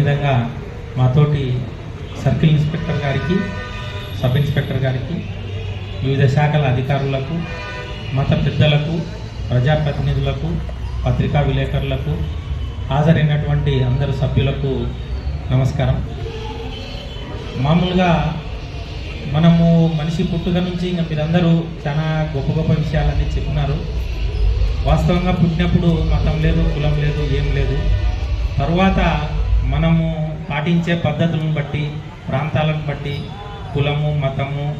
విధంగా మాతోటి circle inspector గారికి సబ్ ఇన్స్పెక్టర్ గారికి వివిధ శాఖల అధికారులకు మత పెద్దలకు ప్రజాప్రతినిధులకు పత్రికా విలేకరులకు హాజరైనటువంటి అందరు సభ్యులకు నమస్కారం. మామూలుగా మనము మనిషి పుట్టుక నుంచి ఇంకా మీరందరూ చాలా గొప్ప గొప్ప విషయాలన్నీ చెప్పినారు వాస్తవంగా పుట్టినప్పుడు మతం లేదు కులం లేదు ఏం లేదు. తరువాత మనము పాటించే పద్ధతులను బట్టి ప్రాంతాలను బట్టి కులము మతము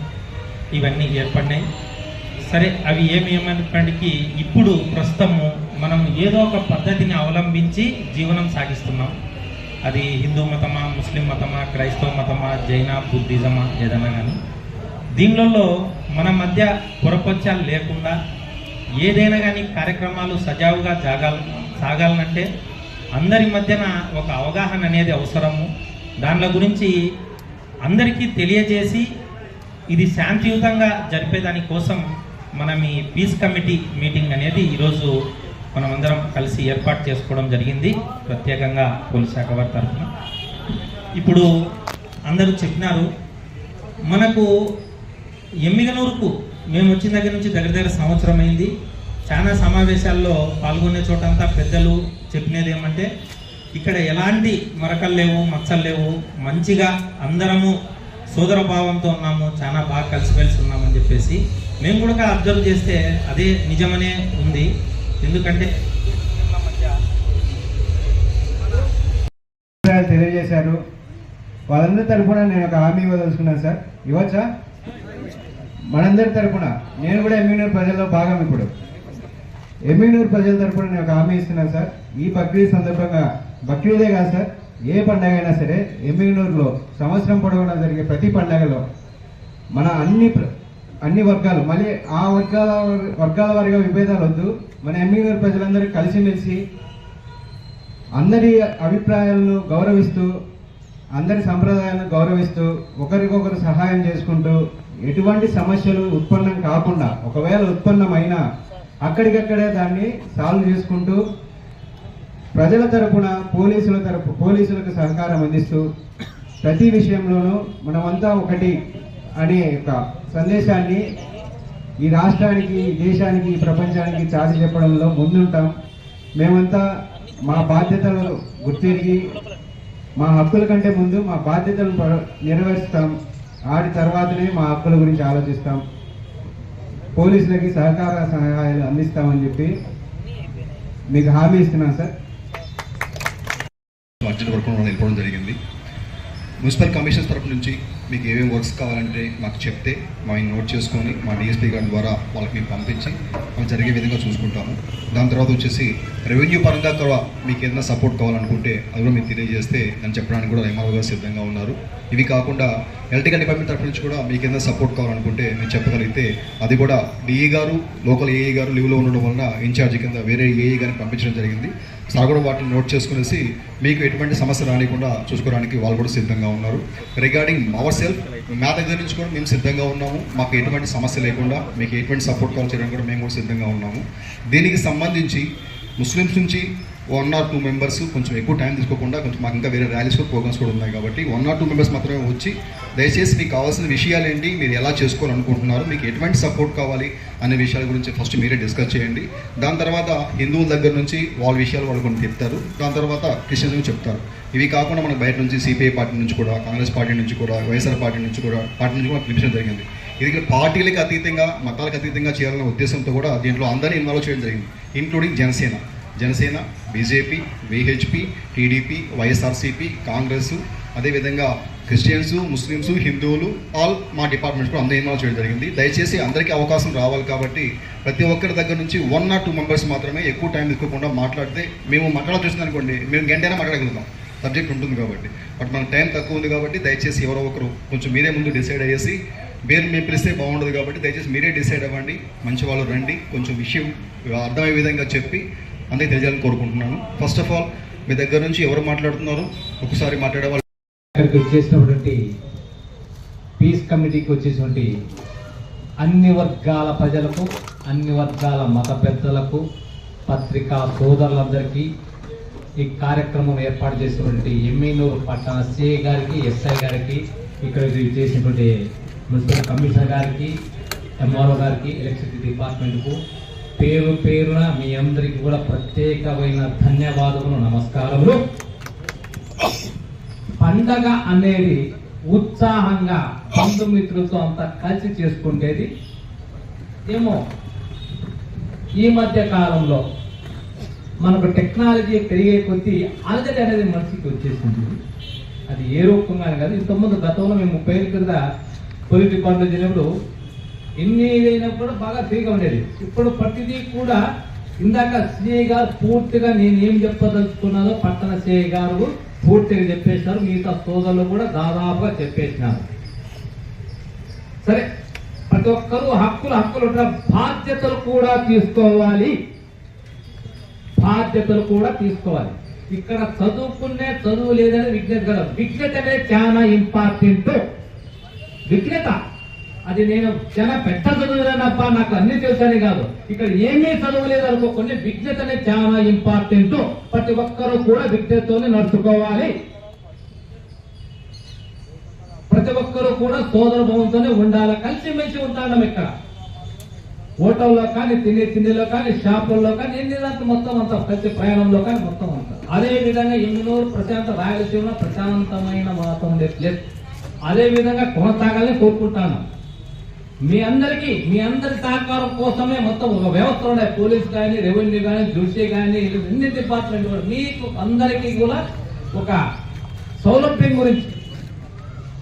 ఇవన్నీ ఏర్పడినాయి. సరే అవి ఏమి ఏమైనప్పటికీ ఇప్పుడు ప్రస్తుతము మనం ఏదో ఒక పద్ధతిని అవలంబించి జీవనం సాగిస్తున్నాం. అది హిందూ మతమా ముస్లిం మతమా క్రైస్తవ మతమా జైన బుద్ధిజమా ఏదైనా కానీ. దీనిలో మన మధ్య పొరపచ్చాలు లేకుండా ఏదైనా కానీ కార్యక్రమాలు సజావుగా జాగాల సాగాలనంటే అందరి మధ్యన ఒక అవగాహన అనేది అవసరము. దానిల గురించి అందరికీ తెలియజేసి ఇది శాంతియుతంగా జరిపేదాని కోసం మనం ఈ పీస్ కమిటీ మీటింగ్ అనేది ఈరోజు మనమందరం కలిసి ఏర్పాటు చేసుకోవడం జరిగింది. ప్రత్యేకంగా పోలీస్ శాఖ వారి తరఫున. ఇప్పుడు అందరూ చెప్పినారు మనకు ఎమ్మిగనూరుకు మేము వచ్చిన దగ్గర నుంచి దగ్గర దగ్గర సంవత్సరం అయింది. చాలా సమావేశాల్లో పాల్గొనే చోటంతా పెద్దలు చెప్పినది ఏమంటే ఇక్కడ ఎలాంటి మరకలు లేవు మచ్చలు లేవు మంచిగా అందరము సోదర భావంతో ఉన్నాము చాలా బాగా కలిసిమెలిసి ఉన్నామని చెప్పేసి మేము కూడా అబ్జర్వ్ చేస్తే అదే నిజమనే ఉంది. ఎందుకంటే తెలియజేశారు. వాళ్ళందరి తరఫున నేను ఒక హామీ ఇవ్వదలుచుకున్నాను సార్. ఇవ్వచ్చా? మనందరి తరఫున నేను కూడా ఎమ్మినూరు ప్రజల్లో భాగం ఇప్పుడు. ఎమ్మినూరు ప్రజల తరఫున నేను ఒక హామీ ఇస్తున్నాను సార్. ఈ బక్రీద్ సందర్భంగా బక్రీదే కాదు సార్ ఏ పండగ అయినా సరే ఎమ్మిగనూరులో సంవత్సరం పొడవునా జరిగే ప్రతి పండగలో మన అన్ని ప్ర- అన్ని వర్గాలు మళ్ళీ ఆ వర్గాల వర్గాల వారిగా విభేదాలు వద్దు మన ఎమ్మిగనూరు ప్రజలందరూ కలిసిమెలిసి అందరి అభిప్రాయాలను గౌరవిస్తూ అందరి సంప్రదాయాలను గౌరవిస్తూ ఒకరికొకరు సహాయం చేసుకుంటూ ఎటువంటి సమస్యలు ఉత్పన్నం కాకుండా ఒకవేళ ఉత్పన్నమైనా అక్కడికక్కడే దాన్ని సాల్వ్ చేసుకుంటూ ప్రజల తరపున పోలీసుల తరపు పోలీసులకు సహకారం అందిస్తూ ప్రతి విషయంలోనూ మనమంతా ఒకటి అనే ఒక సందేశాన్ని ఈ రాష్ట్రానికి ఈ దేశానికి ఈ ప్రపంచానికి చాటి చెప్పడంలో ముందుంటాం. మేమంతా మా బాధ్యతలు గుర్తిరిగి మా హక్కుల కంటే ముందు మా బాధ్యతలను నెరవేరుస్తాం. ఆడి తర్వాతనే మా హక్కుల గురించి ఆలోచిస్తాం. పోలీసులకి సహకార సహాయాలు అందిస్తామని చెప్పి మీకు హామీ ఇస్తున్నాను సార్. అర్జెంట్ వర్క్ మనం వెళ్ళిపోవడం జరిగింది. మున్సిపల్ కమిషన్స్ తరపు నుంచి మీకు ఏమేమి వర్క్స్ కావాలంటే మాకు చెప్తే మేము నోట్ చేసుకొని మా డిఎస్పీ గారి ద్వారా వాళ్ళకి మేము పంపించి అవి జరిగే విధంగా చూసుకుంటాము. దాని తర్వాత వచ్చేసి రెవెన్యూ పరంగా కూడా మీకు ఏదైనా సపోర్ట్ కావాలనుకుంటే అది కూడా మీకు తెలియజేస్తే అని చెప్పడానికి కూడా ఎంఆర్ఓ గారు సిద్ధంగా ఉన్నారు. ఇవి కాకుండా ఎలక్ట్రికల్ డిపార్ట్మెంట్ తరఫు నుంచి కూడా మీకు ఏదైనా సపోర్ట్ కావాలనుకుంటే మీరు చెప్పగలిగితే అది కూడా డిఈ గారు లోకల్ ఏఈ గారు లీవ్లో ఉండడం వలన ఇన్ఛార్జ్ కింద వేరే ఏఈ గారిని పంపించడం జరిగింది. సార్ కూడా వాటిని నోట్ చేసుకునేసి మీకు ఎటువంటి సమస్య రానికుండా చూసుకోవడానికి వాళ్ళు కూడా సిద్ధంగా ఉన్నారు. రిగార్డింగ్ మవర్స్ సెల్ఫ్ మా దగ్గర నుంచి కూడా మేము సిద్ధంగా ఉన్నాము. మాకు ఎటువంటి సమస్య లేకుండా మీకు ఎటువంటి సపోర్ట్ కాల్ చేయడానికి కూడా మేము కూడా సిద్ధంగా ఉన్నాము. దీనికి సంబంధించి ముస్లిమ్స్ నుంచి వన్ ఆర్ టూ మెంబర్స్ కొంచెం ఎక్కువ టైం తీసుకోకుండా కొంచెం మాకు ఇంకా వేరే ర్యాలీస్ ప్రోగ్రామ్స్ కూడా ఉన్నాయి కాబట్టి వన్ ఆర్ టూ మెంబర్స్ మాత్రమే వచ్చి దయచేసి మీకు కావాల్సిన విషయాలు ఏంటి మీరు ఎలా చేసుకోవాలనుకుంటున్నారు మీకు ఎటువంటి సపోర్ట్ కావాలి అనే విషయాల గురించి ఫస్ట్ మీరే డిస్కస్ చేయండి. దాని తర్వాత హిందువుల దగ్గర నుంచి వాళ్ళ విషయాలు వాళ్ళు కొన్ని చెప్తారు. దాని తర్వాత క్రిస్టియన్స్ నుంచి చెప్తారు. ఇవి కాకుండా మనకు బయట నుంచి సిపిఐ పార్టీ నుంచి కూడా కాంగ్రెస్ పార్టీ నుంచి కూడా వైఎస్ఆర్ పార్టీ నుంచి కూడా పార్టీ నుంచి కూడా పిలిపించడం జరిగింది. ఇది పార్టీలకు అతీతంగా మతాలకు అతీతంగా చేయాలనే ఉద్దేశంతో కూడా దీంట్లో అందరినీ ఇన్వాల్వ్ చేయడం జరిగింది including Janasena. Janasena BJP VHP TDP YSRCP Congress అదేవిధంగా క్రిస్టియన్స్ ముస్లిమ్స్ హిందువులు ఆల్ మా డిపార్ట్మెంట్స్ కూడా అందరూ ఇన్వాల్వ్ చేయడం జరిగింది. దయచేసి అందరికీ అవకాశం రావాలి కాబట్టి ప్రతి ఒక్కరి దగ్గర నుంచి వన్ ఆర్ టూ మెంబర్స్ మాత్రమే ఎక్కువ టైం తీసుకోకుండా మాట్లాడితే మేము మాట్లాడాల్సి వచ్చింది అనుకోండి. మేము గంటైనా మాట్లాడగలుగుతాం. సబ్జెక్ట్ ఉంటుంది కాబట్టి. బట్ మనకు టైం తక్కువ ఉంది కాబట్టి దయచేసి ఎవరో ఒకరు కొంచెం మీరే ముందు డిసైడ్ అయ్యేసి మీరు మేము పిలిస్తే బాగుండదు కాబట్టి దయచేసి మీరే డిసైడ్ అవ్వండి. మంచి వాళ్ళు రండి. కొంచెం విషయం అర్థమయ్యే విధంగా చెప్పి అందరికీ తెలియాలని కోరుకుంటున్నాను. ఫస్ట్ ఆఫ్ ఆల్ మీ దగ్గర నుంచి ఎవరు మాట్లాడుతున్నారు? ఒకసారి మాట్లాడే వాళ్ళు ఇక్కడికి వచ్చేసినటువంటి పీస్ కమిటీకి వచ్చేసినటువంటి అన్ని వర్గాల ప్రజలకు అన్ని వర్గాల మత పెద్దలకు పత్రికా సోదరులందరికీ ఈ కార్యక్రమం ఏర్పాటు చేసినటువంటి ఎమ్మెనూరు పట్టణ సిఐ గారికి ఎస్ఐ గారికి ఇక్కడ చేసినటువంటి మున్సిపల్ కమిషనర్ గారికి ఎంఆర్ఓ గారికి ఎలక్ట్రిసిటీ డిపార్ట్మెంట్కు పేరు పేరున మీ అందరికి కూడా ప్రత్యేకమైన ధన్యవాదములు నమస్కారములు. పండగ అనేది ఉత్సాహంగా బంధుమిత్రులతో అంతా కలిసి చేసుకుంటేది ఏమో ఈ మధ్య కాలంలో మనకు టెక్నాలజీ పెరిగే కొద్దీ అలజడి అనేది మనిషికి వచ్చేసింది. అది ఏ రూపంగా కాదు ఇంతకుముందు గతంలో మేము ముప్పై ఏళ్ళ కింద పొలిటి పండుగ వెళ్ళినప్పుడు ఎన్ని అయినా కూడా బాగా ఫ్రీగా ఉండేది. ఇప్పుడు ప్రతిదీ కూడా ఇందాక సిఐ గారు పూర్తిగా నేను ఏం చెప్పదలుచుకున్నానో పట్టణ సిఐ గారు పూర్తిగా చెప్పేసినారు మిగతా సోదరులు కూడా దాదాపుగా చెప్పేసినారు. సరే ప్రతి ఒక్కరూ హక్కులు హక్కులు ఉంటారు బాధ్యతలు కూడా తీసుకోవాలి. బాధ్యతలు కూడా తీసుకోవాలి. ఇక్కడ చదువుకునే చదువు లేదని విజ్ఞత కదా. విజ్ఞత అనేది చాలా ఇంపార్టెంట్ విజ్ఞత అది నేను చాలా పెద్ద చదువులేనప్ప నాకు అన్ని తెలుసని కాదు. ఇక్కడ ఏమీ చదవలేదు అనుకోకుండా విజ్ఞత అనేది చాలా ఇంపార్టెంట్ ప్రతి ఒక్కరూ కూడా విజ్ఞతతోనే నడుచుకోవాలి. ప్రతి ఒక్కరూ కూడా సోదర భావంతోనే ఉండాలి. కలిసిమెలిసి ఉంటాం ఇక్కడ. హోటల్లో కానీ తినే తిండిలో కానీ షాపుల్లో కానీ ఎన్ని దాంట్లో మొత్తం అంతా ప్రతి ప్రయాణంలో కానీ మొత్తం అంతా. అదే విధంగా ఎన్నోరు ప్రశాంత రాయలసీమ ప్రశాంతమైన వాతం లేదు. అదే విధంగా కొనసాగాలని కోరుకుంటాను. మీ అందరికీ మీ అందరి సహకారం కోసమే మొత్తం ఒక వ్యవస్థ ఉండే. పోలీస్ కానీ రెవెన్యూ కానీ జ్యుడిషియరీ కానీ అన్ని డిపార్ట్మెంట్ కూడా మీకు అందరికీ కూడా ఒక సౌలభ్యం గురించి.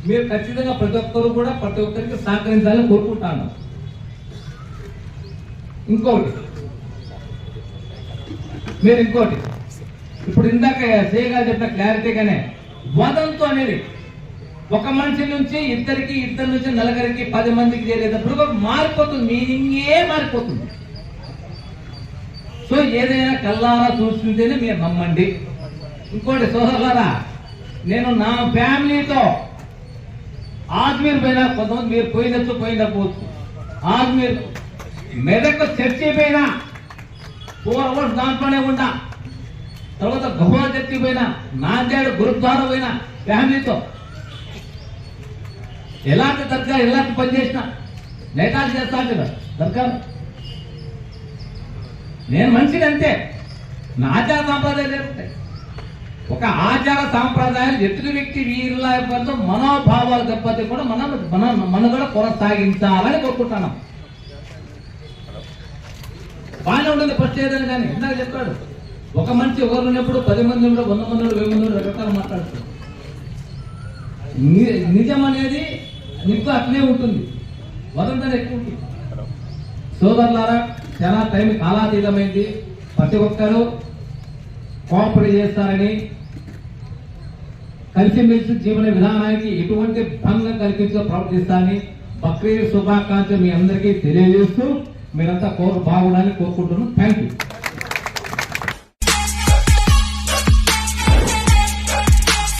మీరు ఖచ్చితంగా ప్రతి ఒక్కరు కూడా ప్రతి ఒక్కరికి సహకరించాలని కోరుకుంటాను. ఇంకోటి. మీరు ఇంకోటి. ఇప్పుడు ఇందాక చేయగా చెప్పిన క్లారిటీగానే వదంతు అనేది ఒక మనిషి నుంచి ఇద్దరికి ఇద్దరి నుంచి నలుగురికి పది మందికి చేరేటప్పుడు ఒక మారిపోతుంది. మీనింగే మారిపోతుంది. సో ఏదైనా కల్లారా చూస్తుంటేనే మీరు నమ్మండి. ఇంకోటి సోదరులారా నేను నా ఫ్యామిలీతో ఆజ్మీర్ పోయినా కొంతమంది మీరు పోయినచ్చు పోయినపోవచ్చు ఆజ్మీర్ మెదక్ చర్చి పోయినా ఫోర్ అవర్స్ దాంట్లోనే ఉన్నా తర్వాత గోవా చర్చి పోయినా నాందేడు గురుద్వారా పోయినా ఫ్యామిలీతో ఎలాంటి దర్గా ఎలాంటి పని చేసినా నేతాలు చేస్తాను కదా దర్గా నేను మనిషిని అంతే. నా ఆచార సాంప్రదాయాలు ఏముంటాయి ఒక ఆచార సాంప్రదాయాలు ఎదుటి వ్యక్తి వీరుల యొక్క మనోభావాలు దెబ్బతి కూడా మనం మన మనుగడ కొనసాగించాలని కోరుకుంటున్నాం బాగానే ఉంటుంది ఫస్ట్ ఏదని కానీ ఇందాక చెప్పాడు. ఒక మనిషి ఒకరు ఉన్నప్పుడు పది మంది ఉండడు వంద మంది ఉన్నప్పుడు, వెయ్యి మంది ఉన్నప్పుడు మాట్లాడుతారు. నిజం అనేది ఇంకా అట్లే ఉంటుంది. వదంతని ఎక్కువ ఉంటుంది. సోదరులారా చాలా టైం కాలాతీతమైంది. ప్రతి ఒక్కరూ కోఆపరేట్ చేస్తారని కలిసిమెలిసి జీవన విధానానికి ఎటువంటి భంగం కల్పించో ప్రవర్తిస్తారని బక్రీద్ శుభాకాంక్షలు మీ అందరికీ తెలియజేస్తూ మీరంతా కోరు బాగుండాలని కోరుకుంటున్నాను థ్యాంక్ యూ